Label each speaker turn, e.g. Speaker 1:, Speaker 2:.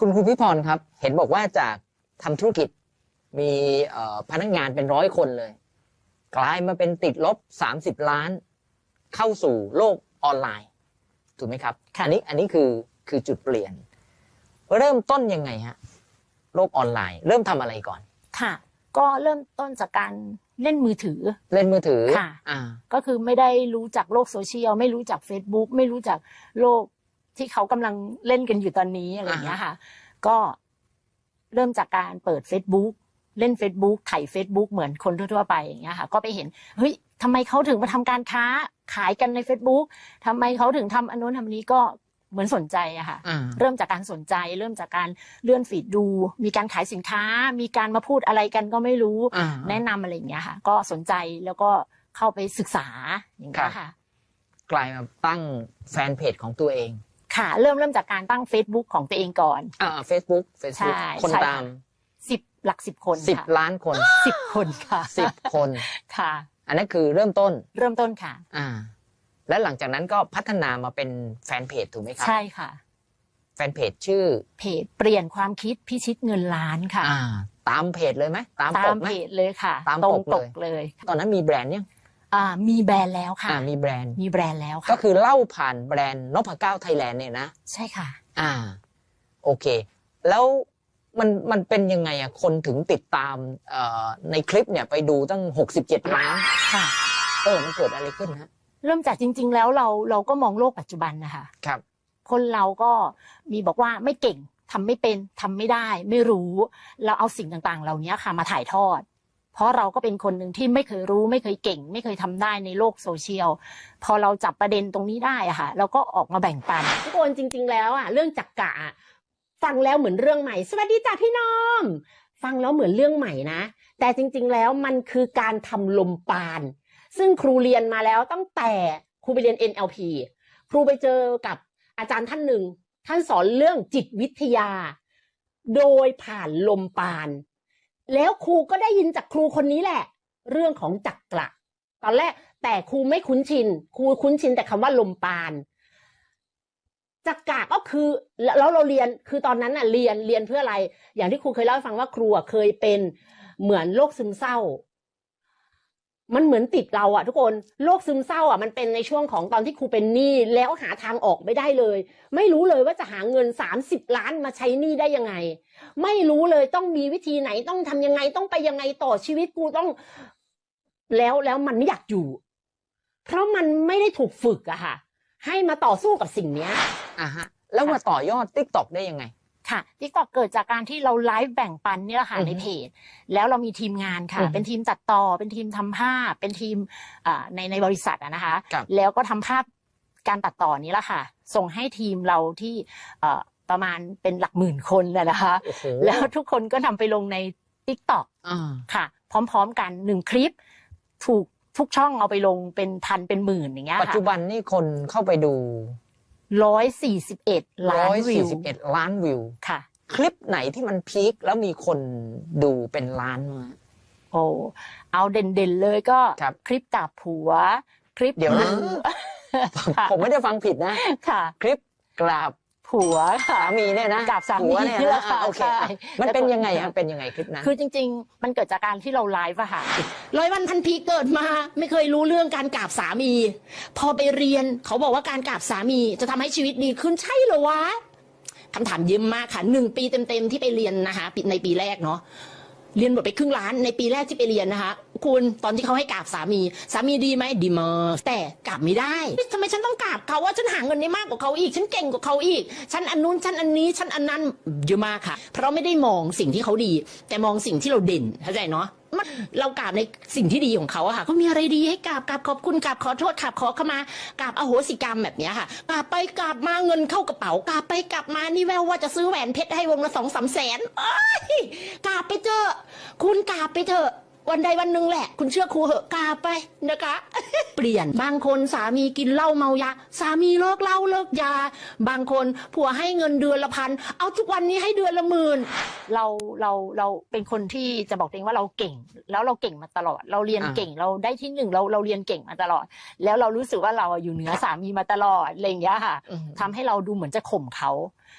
Speaker 1: คุณครูพิพรครับ เห็นบอกว่าจากทำธุรกิจมีเอ่อพนักงานเป็นร้อยคนเลย กลายมาเป็นติดลบ 30 ล้าน เข้าสู่โลกออนไลน์ ถูกไหมครับ
Speaker 2: ค่ะ
Speaker 1: อันี้อันนี้คือคือจุดเปลี่ยน เริ่มต้นยังไงฮะโลกออนไลน์ เริ่มทำอะไรก่อน
Speaker 2: ค่ะ ก็เริ่มต้นจากการเล่นมือถือ
Speaker 1: เล่นมือถือ
Speaker 2: ค่ะ
Speaker 1: อ่า
Speaker 2: ก็คือไม่ได้รู้จักโลกโซเชียลไม่รู้จัก Facebook ไม่รู้จักโลก ที่เขากำลังเล่นกันอยู่ตอนนี้อะไรอย่างเงี้ยค่ะ ก็เริ่มจากการเปิด Facebook เล่น Facebook ถ่าย Facebook เหมือนคนทั่วๆไปอย่างเงี้ยค่ะ ก็ไปเห็นเฮ้ยทำไมเขาถึงมาทำการค้าขายกันใน Facebook ทำไมเขาถึงทำอันนู้นทำอันนี้ก็เหมือนสนใจอะค่ะ
Speaker 1: อ่า
Speaker 2: เริ่มจากการสนใจ เริ่มจากการเลื่อนฟีดดู มีการขายสินค้า มีการมาพูดอะไรกันก็ไม่รู้
Speaker 1: อ่า
Speaker 2: แนะนำอะไรอย่างเงี้ยค่ะ ก็สนใจแล้วก็เข้าไปศึกษาอย่างเงี้ยค่ะ
Speaker 1: กลายมาตั้งแฟนเพจของตัวเอง
Speaker 2: ค่ะ เริ่มเริ่มจากการตั้ง Facebook ของตัวเองก่อน
Speaker 1: อ่า Facebook Facebook
Speaker 2: ใช่
Speaker 1: คน
Speaker 2: ใช่
Speaker 1: ตาม
Speaker 2: สิบหลักสิบคน
Speaker 1: สิบ
Speaker 2: ค่ะ
Speaker 1: ล้านคน
Speaker 2: สิบคนค่ะ
Speaker 1: สิบคน
Speaker 2: ค่ะ
Speaker 1: อันนั้นคือเริ่มต้น
Speaker 2: เริ่มต้นค่ะ
Speaker 1: อ่า และหลังจากนั้นก็พัฒนามาเป็นแฟนเพจถูกไหมครับ
Speaker 2: ใช่ค่ะ
Speaker 1: แฟนเพจชื่อ
Speaker 2: เพจเปลี่ยนความคิดพิชิตเงินล้านค่ะ
Speaker 1: อ่า ตามเพจเลยไหมตาม
Speaker 2: ตา
Speaker 1: ป
Speaker 2: ม
Speaker 1: กไหม
Speaker 2: เพจเลยค่ะ
Speaker 1: ตาม
Speaker 2: ตร
Speaker 1: ป
Speaker 2: ง
Speaker 1: กเลย
Speaker 2: ปกเลย
Speaker 1: ตอนนั้นมีแบรนด์ยัง
Speaker 2: อ่า มีแบรนด์แล้วค่ะ
Speaker 1: อ่ามีแบรนด์
Speaker 2: มีแบรนด์แล้วค่ะ
Speaker 1: ก็คือเล่าผ่านแบรนด์นพเก้าไทยแลนด์เนี่ยนะ
Speaker 2: ใช่ค่ะ
Speaker 1: อ่า โอเค แล้วมันมันเป็นยังไงอะคนถึงติดตามเอ่อในคลิปเนี่ยไปดูตั้ง 67 ล้าน
Speaker 2: ค่ะ
Speaker 1: เออ มันเกิดอะไรขึ้นฮะ
Speaker 2: เริ่มจากจริง ๆ แล้วเราเราก็มองโลกปัจจุบันนะคะ
Speaker 1: ครับ
Speaker 2: คนเราก็มีบอกว่าไม่เก่งทำไม่เป็นทำไม่ได้ ไม่รู้ เราเอาสิ่งต่างๆ เหล่านี้ค่ะมาถ่ายทอดเพ ราะเราก็เป็นคนหนึ่งที่ไม่เคยรู้ไม่เคยเก่ง ไม่เคยทำได้ในโลกโซเชียล พอเราจับประเด็นตรงนี้ได้อะค่ะเราก็ออกมาแบ่งปัน
Speaker 3: ทุกคนจริง ๆ แล้วอะเรื่องจักกะฟังแล้วเหมือนเรื่องใหม่ สวัสดีจ้าพี่น้อม ฟังแล้วเหมือนเรื่องใหม่นะ แต่จริง ๆ แล้วมันคือการทำลมปาน ซึ่งครูเรียนมาแล้วตั้งแต่ครูไปเรียน NLP ครูไปเจอกับอาจารย์ท่านหนึ่ง ท่านสอนเรื่องจิตวิทยา โดยผ่านลมปาน แล้วครูก็ได้ยินจากครูคนนี้แหละ เรื่องของจักระตอนแรกแต่ครูไม่คุ้นชินครูคุ้นชินแต่คำว่าลมปานจักระก็คือแล้วเราเรียนคือตอนนั้นน่ะเรียนเรียนเพื่ออะไร อย่างที่ครูเคยเล่าให้ฟังว่าครูเคยเป็นเหมือนโรคซึมเศร้า มันเหมือนติดเราอะทุกคนโรคซึมเศร้าอะมันเป็นในช่วงของตอนที่ครูเป็นหนี้แล้วหาทางออกไม่ได้เลย ไม่รู้เลยว่าจะหาเงินสามสิบล้านมาใช้หนี้ได้ยังไง ไม่รู้เลยต้องมีวิธีไหนต้องทำยังไงต้องไปยังไงต่อชีวิตกูต้อง แล้วแล้วมันไม่อยากอยู่ เพราะมันไม่ได้ถูกฝึกอะค่ะ ให้มาต่อสู้กับสิ่งเนี้ย
Speaker 1: อ่าฮะแล้วมาต่อยอด t ิ k t o k ได้ยังไง
Speaker 2: ค่ะทิกตอกเกิดจากการที่เราไลฟ์แบ่งปันเนี่ยแหละค่ะ
Speaker 1: อือฮึ
Speaker 2: ในเพจ แล้วเรามีทีมงานค่ะ
Speaker 1: อือฮึ
Speaker 2: เป็นทีมตัดต่อ เป็นทีมทำภาพ เป็นทีมอ่าในในบริษัทอะนะคะ
Speaker 1: ครับ
Speaker 2: แล้วก็ทำภาพการตัดต่อนี้แหละค่ะ ส่งให้ทีมเราที่เอ่อประมาณเป็นหลักหมื่นคนเลยนะคะ
Speaker 1: โอ้โห
Speaker 2: แล้วทุกคนก็นำไปลงใน t ิ k t o k
Speaker 1: อ่า
Speaker 2: ค่ะ พร้อมๆกันหนึ่งคลิป ถูกทุกช่องเอาไปลงเป็นพันเป็นหมื่นอย่างเงี้ย
Speaker 1: ปัจ
Speaker 2: ค่ะ
Speaker 1: จุบันนี่คนเข้าไปดู
Speaker 2: ร้อยสี่สิบเอ็ดล้านวิว
Speaker 1: 141ล้านวิว
Speaker 2: ค่ะ
Speaker 1: คลิปไหนที่มันพีคแล้วมีคนดูเป็นล้านมา
Speaker 2: โอ้เอาเด่นๆเลยก็
Speaker 1: ครับ
Speaker 2: คลิปกับผัว คลิป
Speaker 1: เดี๋ยวนะ
Speaker 2: ค่ะ
Speaker 1: ผมไม่ได้ฟังผิดนะ
Speaker 2: ค่ะ
Speaker 1: คลิปกราบ
Speaker 2: ผัวค่ะ
Speaker 1: สามีเนี่ยนะ
Speaker 2: กราบสามี
Speaker 1: ผัวเนี่ย
Speaker 2: นี่แห
Speaker 1: นะ
Speaker 2: ละค่ะ
Speaker 1: อะโอเค
Speaker 2: ใช่
Speaker 1: อะมันเป็นยังไงฮะเป็นยังไงคลิปนั้น
Speaker 2: คือจริง ๆ มันเกิดจากการที่เราไลฟ์อะค่ะ
Speaker 3: ร้อยวันพันปีเกิดมา ไม่เคยรู้เรื่องการกราบสามี พอไปเรียนเขาบอกว่าการกราบสามีจะทำให้ชีวิตดีขึ้นใช่เหรอวะคำถามเยิ้มมากค่ะหนึ่งปีเต็มๆที่ไปเรียนนะคะปีในปีแรกเนาะเรียนหมดไปครึ่งล้านในปีแรกที่ไปเรียนนะคะ คุณตอนที่เขาให้กราบสามี สามีดีไหมดีมากแต่กราบไม่ได้ทำไมฉันต้องกราบเขาว่าฉันหาเงินได้มากกว่าเขาอีก ฉันเก่งกว่าเขาอีก ฉันอันนู้นฉันอันนี้ฉันอันนั้นเยอะมากค่ะ เพราะไม่ได้มองสิ่งที่เขาดี แต่มองสิ่งที่เราเด่นเข้าใจเนาะเรากราบในสิ่งที่ดีของเขาอะค่ะเขามีอะไรดีให้กราบกราบขอบคุณกราบขอโทษกราบขอขมากราบอโหสิกรรมแบบนี้ค่ะกราบไปกราบมาเงินเข้ากระเป๋ากราบไปกราบมานี่แววว่าจะซื้อแหวนเพชรให้วงละสองสามแสนเอ้กราบไปเถอคุณกราบไปเถอะ วันใดวันหนึ่งแหละ คุณเชื่อครูเหอะกราบไปนะคะ เปลี่ยนบางคนสามีกินเหล้าเมายา สามีเลิกเหล้าเลิกยา บางคนผัวให้เงินเดือนละพันเอาทุกวันนี้ให้เดือนละหมื่น
Speaker 2: เราเราเราเป็นคนที่จะบอกตัวเองว่าเราเก่ง แล้วเราเก่งมาตลอด เราเรียน
Speaker 1: อ่า
Speaker 2: เก่งเราได้ที่หนึ่งเราเราเรียนเก่งมาตลอด แล้วเรารู้สึกว่าเราอะอยู่เหนือสามีมาตลอดอะไรอย่างเงี้ยค่ะ
Speaker 1: อืม
Speaker 2: ทำให้เราดูเหมือนจะข่มเขา